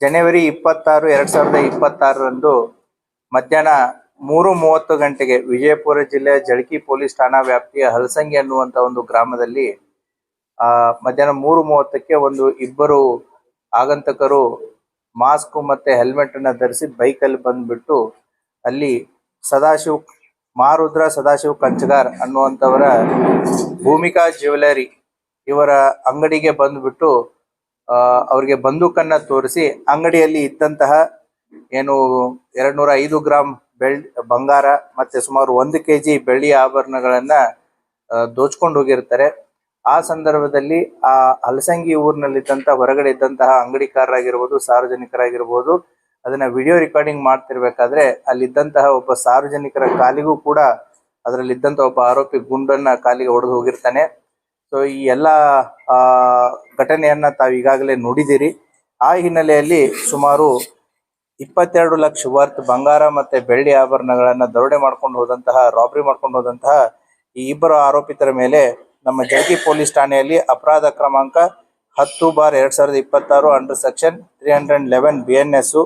ಜನವರಿ ಇಪ್ಪತ್ತಾರು, ಎರಡ್ ಸಾವಿರದ ಇಪ್ಪತ್ತಾರರಂದು ಮಧ್ಯಾಹ್ನ ಮೂರು ಮೂವತ್ತು ಗಂಟೆಗೆ ವಿಜಯಪುರ ಜಿಲ್ಲೆಯ ಜಳಕಿ ಪೊಲೀಸ್ ಠಾಣಾ ವ್ಯಾಪ್ತಿಯ ಹಲಸಂಗಿ ಅನ್ನುವಂತ ಒಂದು ಗ್ರಾಮದಲ್ಲಿ, ಆ, ಮಧ್ಯಾಹ್ನ ಮೂರು ಮೂವತ್ತಕ್ಕೆ ಒಂದು ಇಬ್ಬರು ಆಗಂತಕರು ಮಾಸ್ಕ್ ಮತ್ತೆ ಹೆಲ್ಮೆಟ್ ಅನ್ನ ಧರಿಸಿ ಬೈಕ್ ಅಲ್ಲಿ ಬಂದ್ಬಿಟ್ಟು ಅಲ್ಲಿ ಸದಾಶಿವ್ ಮಾರುದ್ರ ಸದಾಶಿವ್ ಕಂಚಗಾರ್ ಅನ್ನುವಂಥವರ ಭೂಮಿಕಾ ಜ್ಯುವೆಲರಿ ಇವರ ಅಂಗಡಿಗೆ ಬಂದ್ಬಿಟ್ಟು ಅವ್ರಿಗೆ ಬಂದೂಕನ್ನ ತೋರಿಸಿ ಅಂಗಡಿಯಲ್ಲಿ ಇದ್ದಂತಹ ಏನು ಎರಡ್ ನೂರ ಐದು ಗ್ರಾಂ ಬೆಳ್, ಬಂಗಾರ ಮತ್ತೆ ಸುಮಾರು ಒಂದು ಕೆಜಿ ಬೆಳ್ಳಿ ಆಭರಣಗಳನ್ನ ದೋಚ್ಕೊಂಡು ಹೋಗಿರ್ತಾರೆ. ಆ ಸಂದರ್ಭದಲ್ಲಿ ಆ ಹಲಸಂಗಿ ಊರಿನಲ್ಲಿದ್ದಂತಹ ಹೊರಗಡೆ ಇದ್ದಂತಹ ಅಂಗಡಿಕಾರರಾಗಿರ್ಬೋದು, ಸಾರ್ವಜನಿಕರಾಗಿರ್ಬೋದು, ಅದನ್ನ ವಿಡಿಯೋ ರೆಕಾರ್ಡಿಂಗ್ ಮಾಡ್ತಿರ್ಬೇಕಾದ್ರೆ ಅಲ್ಲಿದ್ದಂತಹ ಒಬ್ಬ ಸಾರ್ವಜನಿಕರ ಕಾಲಿಗೂ ಕೂಡ ಅದರಲ್ಲಿದ್ದಂತ ಒಬ್ಬ ಆರೋಪಿ ಗುಂಡನ್ನ ಕಾಲಿಗೆ ಹೊಡೆದು ಹೋಗಿರ್ತಾನೆ. ಸೊ ಈ ಎಲ್ಲ ಘಟನೆಯನ್ನ ತಾವು ಈಗಾಗಲೇ ನೋಡಿದಿರಿ. ಆ ಹಿನ್ನೆಲೆಯಲ್ಲಿ ಸುಮಾರು ಇಪ್ಪತ್ತೆರಡು ಲಕ್ಷ ವರ್ತ್ ಬಂಗಾರ ಮತ್ತೆ ಬೆಳ್ಳಿ ಆಭರಣಗಳನ್ನ ದರೋಡೆ ಮಾಡ್ಕೊಂಡು ಹೋದಂತಹ, ರಾಬರಿ ಮಾಡ್ಕೊಂಡು ಹೋದಂತಹ ಈ ಇಬ್ಬರು ಆರೋಪಿತರ ಮೇಲೆ ನಮ್ಮ ಜಗಿ ಪೊಲೀಸ್ ಠಾಣೆಯಲ್ಲಿ ಅಪರಾಧ ಕ್ರಮಾಂಕ ಹತ್ತು ಬಾರ್ ಎರಡ್ ಸಾವಿರದ ಇಪ್ಪತ್ತಾರು under section three hundred eleven B N S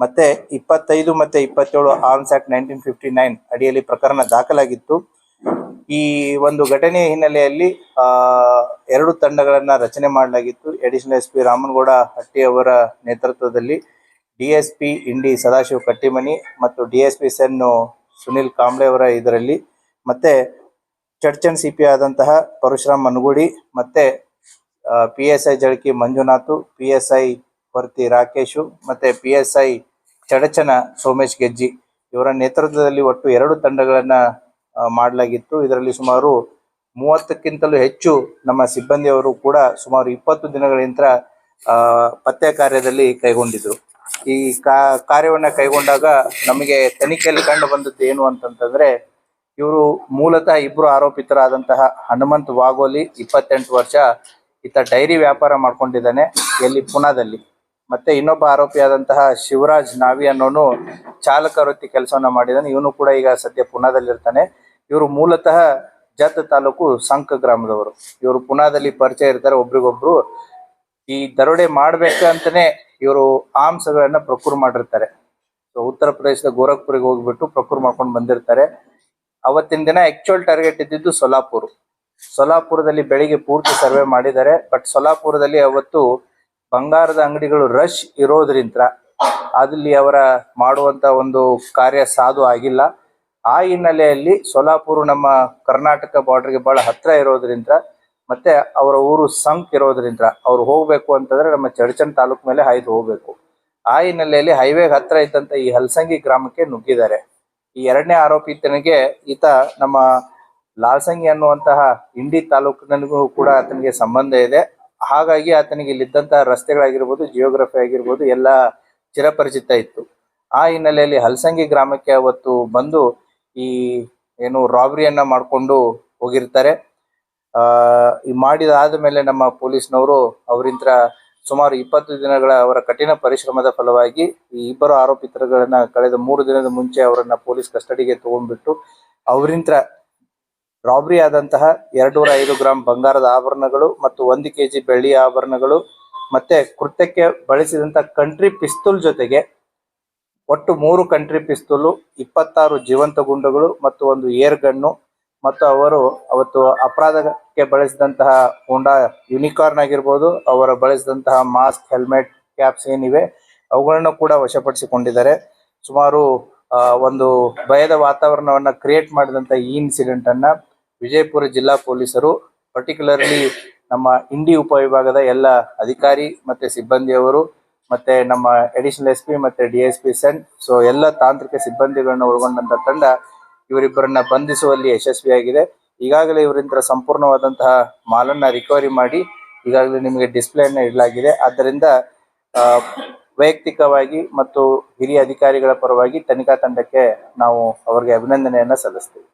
ಮತ್ತೆ ಇಪ್ಪತ್ತೈದು ಮತ್ತೆ ಇಪ್ಪತ್ತೇಳು arms act nineteen fifty nine ಅಡಿಯಲ್ಲಿ ಪ್ರಕರಣ ದಾಖಲಾಗಿತ್ತು. ಈ ಒಂದು ಘಟನೆಯ ಹಿನ್ನೆಲೆಯಲ್ಲಿ, ಆ, ಎರಡು ತಂಡಗಳನ್ನ ರಚನೆ ಮಾಡಲಾಗಿತ್ತು. Additional S P Ramanagouda Hatti ಅವರ ನೇತೃತ್ವದಲ್ಲಿ ಡಿಎಸ್ಪಿ ಇಂಡಿ ಸದಾಶಿವ ಕಟ್ಟಿಮನಿ ಮತ್ತು ಡಿಎಸ್ಪಿ ಸೆನ್ ಸುನಿಲ್ ಕಾಂಬ್ಳೆ ಅವರ ಇದರಲ್ಲಿ. ಮತ್ತೆ ಚಡ್ಚನ್ ಸಿ ಪಿ ಆದಂತಹ ಪರಶುರಾಮ್ ಮನಗುಡಿ ಮತ್ತೆ P S I Jalaki Manjunath, P S I Varti Rakesh ಮತ್ತೆ P S I ಚಡಚನ Somesh Gejji ಇವರ ನೇತೃತ್ವದಲ್ಲಿ ಒಟ್ಟು ಎರಡು ತಂಡಗಳನ್ನ ಮಾಡಲಾಗಿತ್ತು. ಇದರಲ್ಲಿ ಸುಮಾರು ಮೂವತ್ತಕ್ಕಿಂತಲೂ ಹೆಚ್ಚು ನಮ್ಮ ಸಿಬ್ಬಂದಿಯವರು ಕೂಡ ಸುಮಾರು ಇಪ್ಪತ್ತು ದಿನಗಳಿಂದ ಆ, ಪತ್ತೆ ಕಾರ್ಯದಲ್ಲಿ ಕೈಗೊಂಡಿದ್ರು. ಈ ಕಾರ್ಯವನ್ನ ಕೈಗೊಂಡಾಗ ನಮಗೆ ತನಿಖೆಯಲ್ಲಿ ಕಂಡು ಬಂದದ್ದು ಏನು ಅಂತಂತಂದ್ರೆ ಇವರು ಮೂಲತಃ ಇಬ್ರು ಆರೋಪಿತರಾದಂತಹ ಹನುಮಂತ್ ವಾಗೋಲಿ ಇಪ್ಪತ್ತೆಂಟು ವರ್ಷ ಈತ ಡೈರಿ ವ್ಯಾಪಾರ ಮಾಡ್ಕೊಂಡಿದ್ದಾನೆ ಎಲ್ಲಿ ಪುನಾದಲ್ಲಿ. ಮತ್ತೆ ಇನ್ನೊಬ್ಬ ಆರೋಪಿಯಾದಂತಹ ಶಿವರಾಜ್ ನಾವಿ ಅನ್ನೋನು ಚಾಲಕ ವೃತ್ತಿ ಕೆಲಸವನ್ನ ಮಾಡಿದ್ದಾನೆ. ಇವನು ಕೂಡ ಈಗ ಸದ್ಯ ಪುನಾದಲ್ಲಿರ್ತಾನೆ. ಇವರು ಮೂಲತಃ ಜತ್ ತಾಲೂಕು ಸಂಕ ಗ್ರಾಮದವರು. ಇವರು ಪುನಾದಲ್ಲಿ ಪರಿಚಯ ಇರ್ತಾರೆ ಒಬ್ರಿಗೊಬ್ರು. ಈ ದರೋಡೆ ಮಾಡ್ಬೇಕಂತಾನೆ ಇವರು ಆಮ್ಸಗಳನ್ನ ಪ್ರಕುರ್ ಮಾಡಿರ್ತಾರೆ. ಸೊ ಉತ್ತರ ಪ್ರದೇಶದ ಗೋರಖ್ಪುರಿಗೆ ಹೋಗ್ಬಿಟ್ಟು ಪ್ರಕುರ್ ಮಾಡ್ಕೊಂಡು ಬಂದಿರ್ತಾರೆ. ಅವತ್ತಿನ ದಿನ ಆಕ್ಚುಯಲ್ ಟಾರ್ಗೆಟ್ ಇದ್ದಿದ್ದು ಸೊಲಾಪುರ್. ಸೊಲಾಪುರದಲ್ಲಿ ಬೆಳಿಗ್ಗೆ ಪೂರ್ತಿ ಸರ್ವೆ ಮಾಡಿದ್ದಾರೆ. ಬಟ್ ಸೊಲಾಪುರದಲ್ಲಿ ಅವತ್ತು ಬಂಗಾರದ ಅಂಗಡಿಗಳು ರಶ್ ಇರೋದ್ರಿಂದ ಅಲ್ಲಿ ಅವರ ಮಾಡುವಂತ ಒಂದು ಕಾರ್ಯ ಸಾಧು ಆಗಿಲ್ಲ. ಆ ಹಿನ್ನೆಲೆಯಲ್ಲಿ ಸೋಲಾಪುರ ನಮ್ಮ ಕರ್ನಾಟಕ ಬಾರ್ಡರ್ಗೆ ಬಹಳ ಹತ್ರ ಇರೋದ್ರಿಂದ ಮತ್ತೆ ಅವರ ಊರು ಸಂಕ್ ಇರೋದ್ರಿಂದ ಅವ್ರು ಹೋಗ್ಬೇಕು ಅಂತಂದ್ರೆ ನಮ್ಮ ಚಡಚನ್ ತಾಲೂಕ್ ಮೇಲೆ ಹಾಯ್ದು ಹೋಗ್ಬೇಕು. ಆ ಹಿನ್ನೆಲೆಯಲ್ಲಿ ಹೈವೇ ಹತ್ರ ಇದ್ದಂತ ಈ ಹಲಸಂಗಿ ಗ್ರಾಮಕ್ಕೆ ನುಗ್ಗಿದ್ದಾರೆ. ಈ ಎರಡನೇ ಆರೋಪಿತನಿಗೆ ಈತ ನಮ್ಮ ಲಾಲ್ಸಂಗಿ ಅನ್ನುವಂತಹ ಇಂಡಿ ತಾಲೂಕಿನಲ್ಲಿಗೂ ಕೂಡ ಆತನಿಗೆ ಸಂಬಂಧ ಇದೆ. ಹಾಗಾಗಿ ಆತನಿಗೆ ಇಲ್ಲಿದ್ದಂತಹ ರಸ್ತೆಗಳಾಗಿರ್ಬೋದು ಜಿಯೋಗ್ರಫಿ ಆಗಿರ್ಬೋದು, ಎಲ್ಲ ಚಿರಪರಿಚಿತ ಇತ್ತು. ಆ ಹಿನ್ನೆಲೆಯಲ್ಲಿ ಹಲಸಂಗಿ ಗ್ರಾಮಕ್ಕೆ ಅವತ್ತು ಬಂದು ಈ ಏನು ರಾಬರಿಯನ್ನ ಮಾಡ್ಕೊಂಡು ಹೋಗಿರ್ತಾರೆ. ಆ, ಈ ಮಾಡಿದಾದ ಮೇಲೆ ನಮ್ಮ ಪೊಲೀಸ್ನವರು ಅವರಿಂದ ಸುಮಾರು ಇಪ್ಪತ್ತು ದಿನಗಳ ಅವರ ಕಠಿಣ ಪರಿಶ್ರಮದ ಫಲವಾಗಿ ಈ ಇಬ್ಬರು ಆರೋಪಿತರುಗಳನ್ನ ಕಳೆದ ಮೂರು ದಿನದ ಮುಂಚೆ ಅವರನ್ನ ಪೊಲೀಸ್ ಕಸ್ಟಡಿಗೆ ತಗೊಂಡ್ಬಿಟ್ಟು ಅವರಿಂದ ರಾಬರಿ ಆದಂತಹ ಎರಡೂರ ಐದು ಗ್ರಾಂ ಬಂಗಾರದ ಆಭರಣಗಳು ಮತ್ತು ಒಂದು ಕೆಜಿ ಬೆಳ್ಳಿ ಆಭರಣಗಳು, ಮತ್ತೆ ಕೃತ್ಯಕ್ಕೆ ಬಳಸಿದಂತ ಕಂಟ್ರಿ ಪಿಸ್ತೂಲ್ ಜೊತೆಗೆ ಒಟ್ಟು ಮೂರು ಕಂಟ್ರಿ ಪಿಸ್ತೂಲು ಇಪ್ಪತ್ತಾರು ಜೀವಂತ ಗುಂಡುಗಳು ಮತ್ತು ಒಂದು ಏರ್ ಗನ್ನು ಮತ್ತು ಅವರು ಅವತ್ತು ಅಪರಾಧಕ್ಕೆ ಬಳಸಿದಂತಹ ಹೋಂಡಾ ಯುನಿಕಾರ್ನ್ ಆಗಿರ್ಬೋದು, ಅವರು ಬಳಸಿದಂತಹ ಮಾಸ್ಕ್ ಹೆಲ್ಮೆಟ್ ಕ್ಯಾಪ್ಸ್ ಏನಿವೆ, ಅವುಗಳನ್ನು ಕೂಡ ವಶಪಡಿಸಿಕೊಂಡಿದ್ದಾರೆ. ಸುಮಾರು ಒಂದು ಭಯದ ವಾತಾವರಣವನ್ನು ಕ್ರಿಯೇಟ್ ಮಾಡಿದಂಥ ಈ ಇನ್ಸಿಡೆಂಟ್ ಅನ್ನ ವಿಜಯಪುರ ಜಿಲ್ಲಾ ಪೊಲೀಸರು ಪರ್ಟಿಕ್ಯುಲರ್ಲಿ ನಮ್ಮ ಇಂಡಿ ಉಪವಿಭಾಗದ ಎಲ್ಲ ಅಧಿಕಾರಿ ಮತ್ತೆ ಸಿಬ್ಬಂದಿಯವರು ಮತ್ತೆ ನಮ್ಮ ಅಡಿಷನಲ್ ಎಸ್ ಪಿ ಮತ್ತೆ D S P CEN so ಎಲ್ಲ ತಾಂತ್ರಿಕ ಸಿಬ್ಬಂದಿಗಳನ್ನ ಒಳಗೊಂಡಂತ ತಂಡ ಇವರಿಬ್ಬರನ್ನ ಬಂಧಿಸುವಲ್ಲಿ ಯಶಸ್ವಿಯಾಗಿದೆ. ಈಗಾಗಲೇ ಇವರಿಂದ ಸಂಪೂರ್ಣವಾದಂತಹ ಮಾಲನ್ನ ರಿಕವರಿ ಮಾಡಿ ಈಗಾಗಲೇ ನಿಮಗೆ ಡಿಸ್ಪ್ಲೇನ ಇಡಲಾಗಿದೆ. ಆದ್ದರಿಂದ ವೈಯಕ್ತಿಕವಾಗಿ ಮತ್ತು ಹಿರಿಯ ಅಧಿಕಾರಿಗಳ ಪರವಾಗಿ ತನಿಖಾ ತಂಡಕ್ಕೆ ನಾವು ಅವರಿಗೆ ಅಭಿನಂದನೆಯನ್ನ ಸಲ್ಲಿಸ್ತೀವಿ.